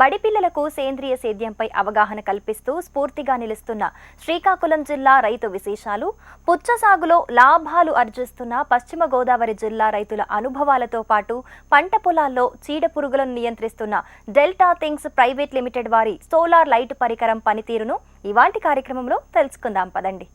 బడి పిల్లలకు సేంద్రియ సేద్యంపై అవగాహన కల్పిస్తూ స్ఫూర్తిగా నిలుస్తున్న శ్రీకాకుళం జిల్లా రైతు విశేషాలు. పుచ్చ సాగులో లాభాలు అర్జిస్తున్న పశ్చిమ గోదావరి జిల్లా రైతుల అనుభవాలతో పాటు పంట పొలాల్లో చీడ పురుగులను నియంత్రిస్తున్న డెల్టా థింగ్స్ ప్రైవేట్ లిమిటెడ్ వారి సోలార్ లైట్ పరికరం పనితీరును ఇవాంటి కార్యక్రమంలో తెలుసుకుందాం. పదండి.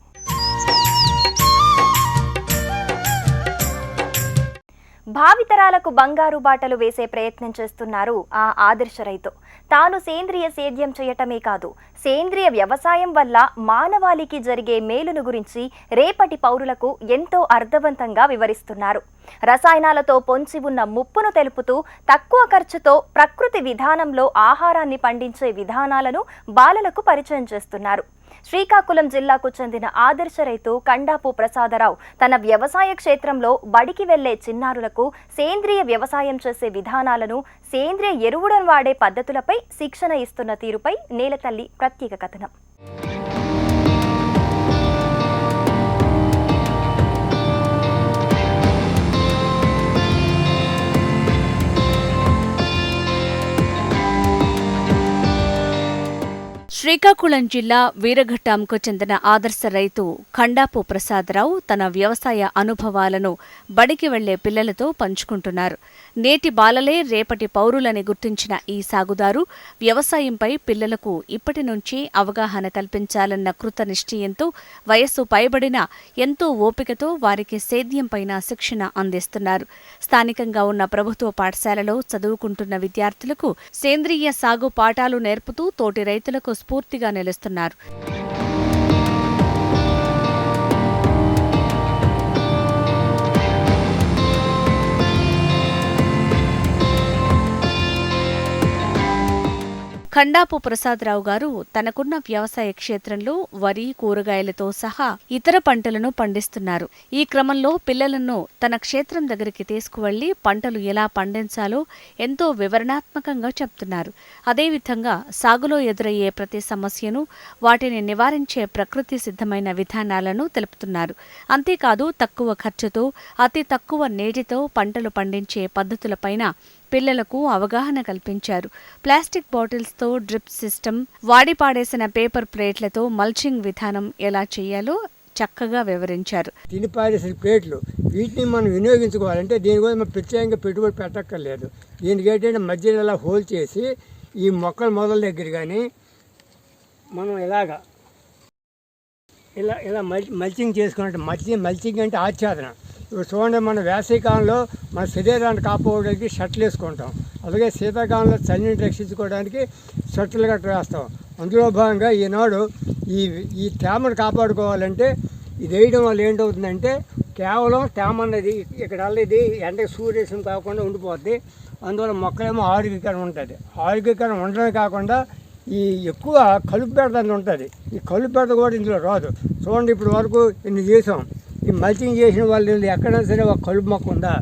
భావితరాలకు బంగారు బాటలు వేసే ప్రయత్నం చేస్తున్నారు ఆ ఆదర్శ రైతు. తాను సేంద్రియ సేద్యం చేయటమే కాదు సేంద్రియ వ్యవసాయం వల్ల మానవాళికి జరిగే మేలును గురించి రేపటి పౌరులకు ఎంతో అర్థవంతంగా వివరిస్తున్నారు. రసాయనాలతో పొంచి ఉన్న ముప్పును తెలుపుతూ తక్కువ ఖర్చుతో ప్రకృతి విధానంలో ఆహారాన్ని పండించే విధానాలను బాలలకు పరిచయం చేస్తున్నారు. శ్రీకాకుళం జిల్లాకు చెందిన ఆదర్శ రైతు కండాపు ప్రసాదరావు తన వ్యవసాయ క్షేత్రంలో బడికి వెళ్ళే చిన్నారులకు సేంద్రియ వ్యవసాయం చేసే విధానాలను సేంద్రియ ఎరువులను వాడే పద్ధతులపై శిక్షణ ఇస్తున్న తీరుపై నేలతల్లి ప్రత్యేక కథనం. శ్రీకాకుళం జిల్లా వీరఘట్టాంకు చెందిన ఆదర్శ రైతు ఖండాపు ప్రసాదరావు తన వ్యవసాయ అనుభవాలను బడికి వెళ్ళే పిల్లలతో పంచుకుంటున్నారు. నేటి బాలలే రేపటి పౌరులని గుర్తించిన ఈ సాగుదారు వ్యవసాయంపై పిల్లలకు ఇప్పటి నుంచి అవగాహన కల్పించాలన్న కృత నిశ్చయంతో వయస్సు పైబడిన ఎంతో ఓపికతో వారికి సేద్యంపైన శిక్షణ అందిస్తున్నారు. స్థానికంగా ఉన్న ప్రభుత్వ పాఠశాలలో చదువుకుంటున్న విద్యార్థులకు సేంద్రియ సాగు పాఠాలు నేర్పుతూ తోటి రైతులకు స్ఫూర్తిగా నిలుస్తున్నారు. ఖండాపు ప్రసాదరావు గారు తనకున్న వ్యవసాయ క్షేత్రంలో వరి కూరగాయలతో సహా ఇతర పంటలను పండిస్తున్నారు. ఈ క్రమంలో పిల్లలను తన క్షేత్రం దగ్గరికి తీసుకువెళ్ళి పంటలు ఎలా పండించాలో ఎంతో వివరణాత్మకంగా చెప్తున్నారు. అదేవిధంగా సాగులో ఎదురయ్యే ప్రతి సమస్యను వాటిని నివారించే ప్రకృతి సిద్ధమైన విధానాలను తెలుపుతున్నారు. అంతేకాదు తక్కువ ఖర్చుతో అతి తక్కువ నీటితో పంటలు పండించే పద్ధతులపైన పిల్లలకు అవగాహన కల్పించారు. ప్లాస్టిక్ బాటిల్స్తో డ్రిప్ సిస్టమ్ వాడి పాడేసిన పేపర్ ప్లేట్లతో మల్చింగ్ విధానం ఎలా చేయాలో చక్కగా వివరించారు. తిని పారేసిన ప్లేట్లు వీటిని మనం వినియోగించుకోవాలంటే దీనికోసం మనం ప్రత్యేకంగా పెట్టుబడి పెట్టక్కర్లేదు. దీనికి ఏంటంటే మధ్యలో ఇలా హోల్ చేసి ఈ మొక్కల మొదల దగ్గర కానీ మనం ఇలాగా ఇలా ఇలా మల్ మల్చింగ్ చేసుకున్నట్టు మల్చింగ్ మల్చింగ్ అంటే ఆచ్ఛాదన. చూడండి మన వేసవికాలంలో మన శరీరాన్ని కాపాడడానికి షర్ట్లు వేసుకుంటాం. అలాగే శీతాకాలంలో చలిని రక్షించుకోవడానికి షర్ట్లు గట్రా వేస్తాం. అందులో భాగంగా ఈనాడు ఈ ఈ తేమను కాపాడుకోవాలంటే ఇది వేయడం వల్ల ఏంటవుతుందంటే కేవలం తేమ అన్నది ఇక్కడ ఇది ఎండకి సూర్యరశ్మి కాకుండా ఉండిపోద్ది. అందువల్ల మొక్కలేమో ఆరోగ్యకరం ఉంటుంది. ఆరోగ్యకరం ఉండడమే కాకుండా ఈ ఎక్కువ కలుపు బెడద ఉంటుంది. ఈ కలుపు బెడద కూడా ఇందులో రాదు. చూడండి ఇప్పుడు వరకు ఇన్ని చేసాం? ఈ మల్చింగ్ చేసిన వాళ్ళు ఎక్కడైనా సరే ఒక కలుపు మొక్క ఉందా?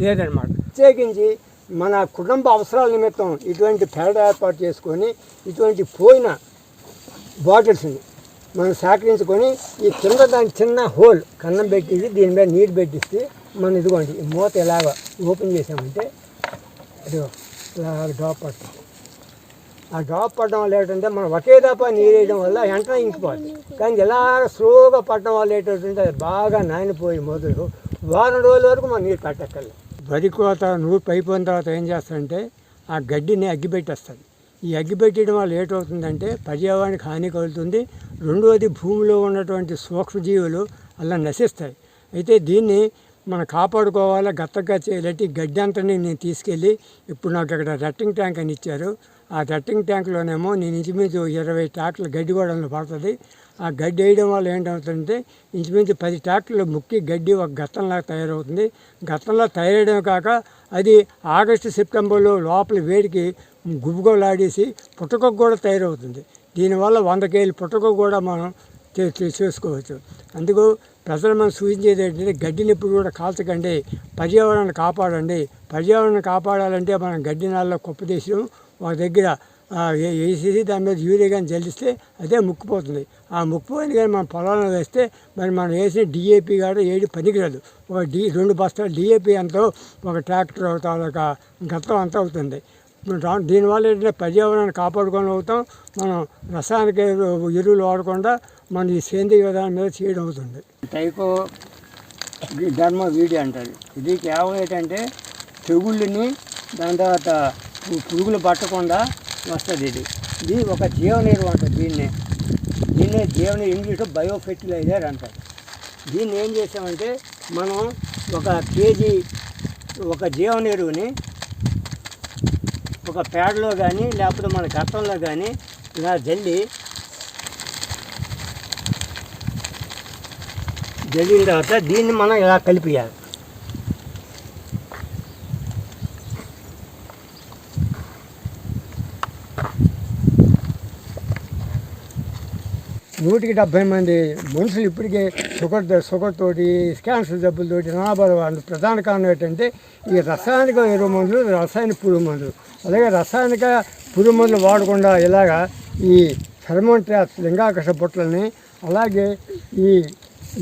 లేదనమాట ప్రత్యేకించి మన కుటుంబ అవసరాల నిమిత్తం ఇటువంటి పేడ ఏర్పాటు చేసుకొని ఇటువంటి పోయిన బాటిల్స్ని మనం సేకరించుకొని ఈ కింద దాని చిన్న హోల్ కన్నం పెట్టేసి దీని మీద నీరు పెట్టిస్తే మనం ఇదిగోండి ఈ మూత ఇలాగ ఓపెన్ చేసామంటే ఇదిగో ఇలా డ్రాప్ పడుతుంది. ఆ డ్రాప్ పడడం వల్ల ఏంటంటే మనం ఒకే దాపా నీరు వేయడం వల్ల వెంటనే ఇంకిపోతుంది కానీ ఇలా స్లోగా పడడం వల్ల ఏంటంటే అది బాగా నానిపోయి మొదలు. వారం రోజుల వరకు మనం నీరు పెట్టక్కర్లేదు. వరి కోత నూరు పైపోయిన తర్వాత ఏం చేస్తారంటే ఆ గడ్డిని అగ్గిపెట్టేస్తుంది ఈ అగ్గిపెట్టడం వల్ల ఏటవుతుందంటే పర్యావరణానికి హాని కలుగుతుంది. రెండవది భూమిలో ఉన్నటువంటి సూక్ష్మజీవులు అలా నశిస్తాయి. అయితే దీన్ని మనం కాపాడుకోవాలా? గత్తగా చేయలేటి గడ్డి అంతా నేను తీసుకెళ్ళి ఇప్పుడు నాకు ఇక్కడ రెట్టింగ్ ట్యాంక్ అని ఇచ్చారు. ఆ రట్టింగ్ ట్యాంక్లోనేమో నేను ఇంచుమించు ఇరవై ట్రాక్టర్లు గడ్డి గోడలు పడుతుంది. ఆ గడ్డి వేయడం వల్ల ఏంటవుతుందంటే ఇంచుమించు పది ట్రాక్టర్లు ముక్కి గడ్డి ఒక గత్తంలాగా తయారవుతుంది. గత్తంలో తయారయడమే కాక అది ఆగస్టు సెప్టెంబర్లో లోపల వేడికి గుబుగోలాడేసి పుట్టక కూడా తయారవుతుంది. దీనివల్ల వంద కేజీలు పుట్టక కూడా మనం చే- చేసుకోవచ్చు. అందుకు ప్రజలు మనం సూచించేది ఏంటంటే గడ్డిని ఎప్పుడు కూడా కాల్చకండి. పర్యావరణాన్ని కాపాడండి. పర్యావరణాన్ని కాపాడాలంటే మనం గడ్డి నాళ్ళలో కుప్ప ఒక దగ్గర ఆ, వేసేసి దాని మీద యూరియా కానీ జల్లిస్తే అదే ముక్కుపోతుంది. ఆ ముక్కుపోయింది కానీ మనం పొలంలో వేస్తే మరి మనం వేసిన డిఏపి కాదు ఏడు పనికిరాదు. ఒక డి రెండు బస్తాలు డిఏపి ఎంతో ఒక ట్రాక్టర్ అవుతాం ఒక గతం అంత అవుతుంది. దీనివల్ల ఏంటంటే పర్యావరణాన్ని కాపాడుకొని అవుతాం. మనం రసాయనిక ఎరువు- ఎరువులు వాడకుండా మన ఈ సేంద్రియ విధానం మీద చేయడం అవుతుంది. టైకో ధర్మ వీడి అంటారు ఇది కేవలం ఏంటంటే తెగుళ్ళని దాని తర్వాత పురుగులు పట్టకుండా వస్తుంది ఇది. ఇది ఒక జీవనీరు అంటారు దీన్నే. దీన్నే జీవనీరు ఇంగ్లీష్లో బయో ఫెర్టిలైజర్ అంటారు. దీన్ని ఏం చేసామంటే మనం ఒక కేజీ ఒక జీవనీరుని ఒక పేడలో కానీ లేకపోతే మన గతంలో కానీ ఇలా జల్లి జల్లిన తర్వాత దీన్ని మనం ఇలా కలిపియాలి. నూటికి డెబ్బై మంది మనుషులు ఇప్పటికే షుగర్ షుగర్ తోటి క్యాన్సర్ జబ్బులతోటి నాబాధ వాళ్ళు ప్రధాన కారణం ఏంటంటే ఈ రసాయనిక ఎరువు మందులు రసాయన పురుగు మందులు. అలాగే రసాయనిక పురుగు మందులు వాడకుండా ఇలాగా ఈ ఫెర్మోన్ ట్రాప్స్ లింగాకర్ష బుట్టలని అలాగే ఈ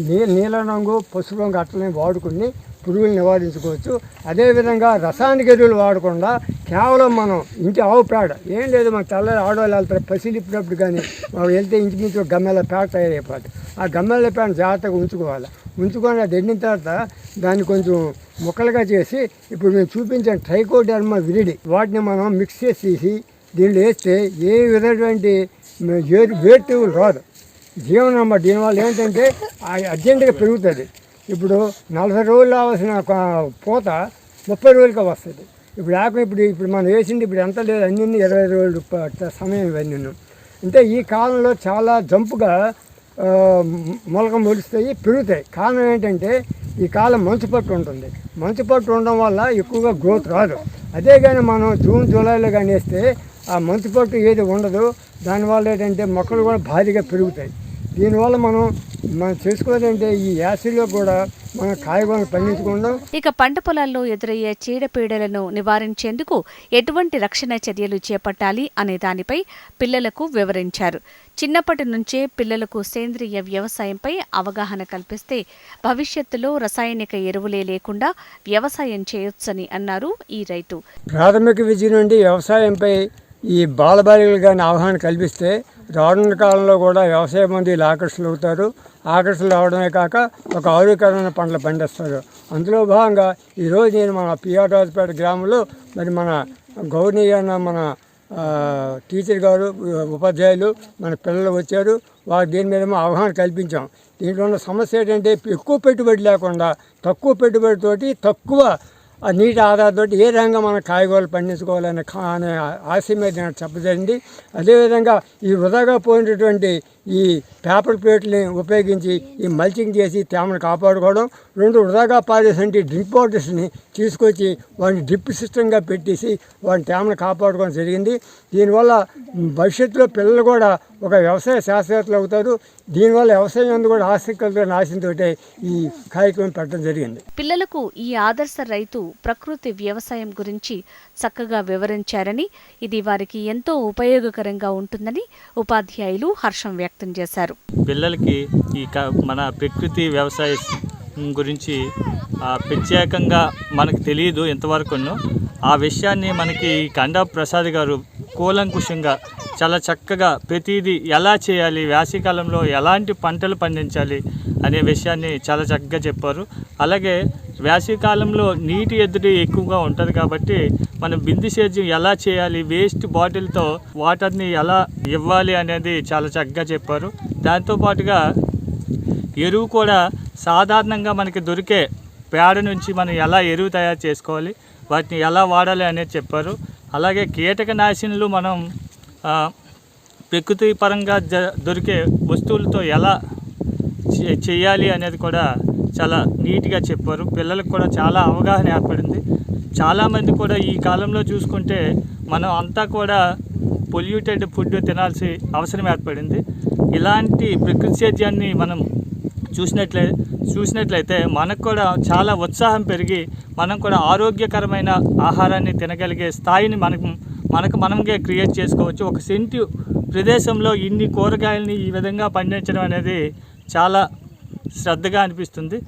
నీ నీల రంగు పసుపు రంగు అట్టలని వాడుకుని పురుగులు నివారించుకోవచ్చు. అదేవిధంగా రసాయనిక ఎరువులు వాడకుండా కేవలం మనం ఇంటి ఆవు పేడ ఏం లేదు మన తెల్లారి ఆడవాళ్ళు వెళ్తారు పసిలిప్పినప్పుడు కానీ మనం వెళ్తే ఇంచుమించు గమ్మెల పేడ తయారైపోతుంది ఆ గమ్మెల పేడ జాగ్రత్తగా ఉంచుకోవాలి. ఉంచుకొని అది ఎండిన తర్వాత దాన్ని కొంచెం ముక్కలుగా చేసి ఇప్పుడు మేము చూపించిన ట్రైకోడర్మా విరిడి వాటిని మనం మిక్స్ చేసి తీసి వేస్తే ఏ విధమైనటువంటి వేరు వేటు రాదు. జీవనం దీనివల్ల ఏంటంటే అర్జెంటుగా పెరుగుతుంది. ఇప్పుడు నలభై రోజులు రావాల్సిన పూత ముప్పై రోజులకి వస్తుంది. ఇప్పుడు ఆకు ఇప్పుడు ఇప్పుడు మనం వేసింది ఇప్పుడు ఎంత లేదు అన్ని ఇరవై రోజులు సమయం ఇవన్నీ అంటే ఈ కాలంలో చాలా జంపుగా మొలక మొలుస్తాయి పెరుగుతాయి. కారణం ఏంటంటే ఈ కాలం మంచు పట్టు ఉంటుంది. మంచు పట్టు ఉండడం వల్ల ఎక్కువగా గ్రోత్ రాదు. అదే కానీ మనం జూన్ జూలైలో కానీ వేస్తే ఆ మంచు పట్టు ఏది ఉండదు. దానివల్ల ఏంటంటే మొక్కలు కూడా భారీగా పెరుగుతాయి. దీనివల్ల మనం మనం చేసుకోవాలంటే ఈ యాసిడ్లో కూడా మనం కాయగూరలు పండించుకుంటాం ఇక పంట పొలాల్లో ఎదురయ్యే చీడపీడలను నివారించేందుకు ఎటువంటి రక్షణ చర్యలు చేపట్టాలి అనే దానిపై పిల్లలకు వివరించారు. చిన్నప్పటి నుంచే పిల్లలకు సేంద్రియ వ్యవసాయంపై అవగాహన కల్పిస్తే భవిష్యత్తులో రసాయనిక ఎరువులే లేకుండా వ్యవసాయం చేయొచ్చని అన్నారు ఈ రైతు. ప్రాథమిక విద్య నుండి వ్యవసాయంపై ఈ బాలబాలికలు కానీ అవగాహన కల్పిస్తే రానున్న కాలంలో కూడా వ్యవసాయ మంది ఆకర్షణలు అవుతారు. ఆకర్షణలు అవడమే కాక ఒక ఆరోగ్యకరమైన పంటలు పండిస్తారు. అందులో భాగంగా ఈరోజు నేను మన పిఆర్ రాజుపేట గ్రామంలో మరి మన గౌరవనీయ మన టీచర్ గారు ఉపాధ్యాయులు మన పిల్లలు వచ్చారు. వారు దీని మీద అవగాహన కల్పించాం. దీంట్లో ఉన్న సమస్య ఏంటంటే ఎక్కువ పెట్టుబడి లేకుండా తక్కువ పెట్టుబడితోటి తక్కువ ఆ నీటి ఆధారంతో ఏ రకంగా మనం కాయగూరలు పండించుకోవాలనే కా అనే ఆశ మీద నేను చెప్పజరింది అదేవిధంగా ఈ వృధాగా పోయినటువంటి ఈ పేపర్ ప్లేట్ని ఉపయోగించి ఈ మల్చింగ్ చేసి తేమను కాపాడుకోవడం రెండు వృధాగా పారేసంటి డ్రింక్ పౌడర్స్ని తీసుకొచ్చి వాడిని డ్రిప్ సిస్టంగా పెట్టేసి వాడి తేమను కాపాడుకోవడం జరిగింది. దీనివల్ల భవిష్యత్తులో పిల్లలు కూడా ఒక వ్యవసాయ శాస్త్రవేత్తలు అవుతారు. దీనివల్ల వ్యవసాయం అందు కూడా ఆసక్తి కలిగిన ఆశతో ఈ కార్యక్రమం పెట్టడం జరిగింది. పిల్లలకు ఈ ఆదర్శ రైతు ప్రకృతి వ్యవసాయం గురించి చక్కగా వివరించారని ఇది వారికి ఎంతో ఉపయోగకరంగా ఉంటుందని ఉపాధ్యాయులు హర్షం వ్యక్తం చేశారు. పిల్లలకి ఈ క- మన ప్రకృతి వ్యవసాయ గురించి ప్రత్యేకంగా మనకు తెలియదు ఇంతవరకు ఆ విషయాన్ని మనకి కండా ప్రసాద్ గారు కూలంకుషంగా చాలా చక్కగా ప్రతిదీ ఎలా చేయాలి వేసవికాలంలో ఎలాంటి పంటలు పండించాలి అనే విషయాన్ని చాలా చక్కగా చెప్పారు. అలాగే వేసవికాలంలో నీటి ఎద్దడి ఎక్కువగా ఉంటుంది కాబట్టి మనం బిందు సేద్యం ఎలా చేయాలి వేస్ట్ బాటిల్తో వాటర్ని ఎలా ఇవ్వాలి అనేది చాలా చక్కగా చెప్పారు. దాంతోపాటుగా ఎరువు కూడా సాధారణంగా మనకి దొరికే పేడ నుంచి మనం ఎలా ఎరువు తయారు చేసుకోవాలి వాటిని ఎలా వాడాలి అనేది చెప్పారు. అలాగే కీటకనాశినులు మనం ప్రకృతి పరంగా జ దొరికే వస్తువులతో ఎలా చేయాలి అనేది కూడా చాలా నీట్గా చెప్పారు. పిల్లలకు కూడా చాలా అవగాహన ఏర్పడింది. చాలామంది కూడా ఈ కాలంలో చూసుకుంటే మనం అంతా కూడా పొల్యూటెడ్ ఫుడ్ తినాల్సి అవసరం ఏర్పడింది. ఇలాంటి ప్రకృతి సేద్యాన్ని మనం చూసినట్లే చూసినట్లయితే మనకు కూడా చాలా ఉత్సాహం పెరిగి మనం కూడా ఆరోగ్యకరమైన ఆహారాన్ని తినగలిగే స్థాయిని మనకు మనకు మనమే క్రియేట్ చేసుకోవచ్చు. ఒక సెంటు ప్రదేశంలో ఇన్ని కూరగాయలని ఈ విధంగా పండించడం అనేది చాలా శ్రద్ధగా అనిపిస్తుంది.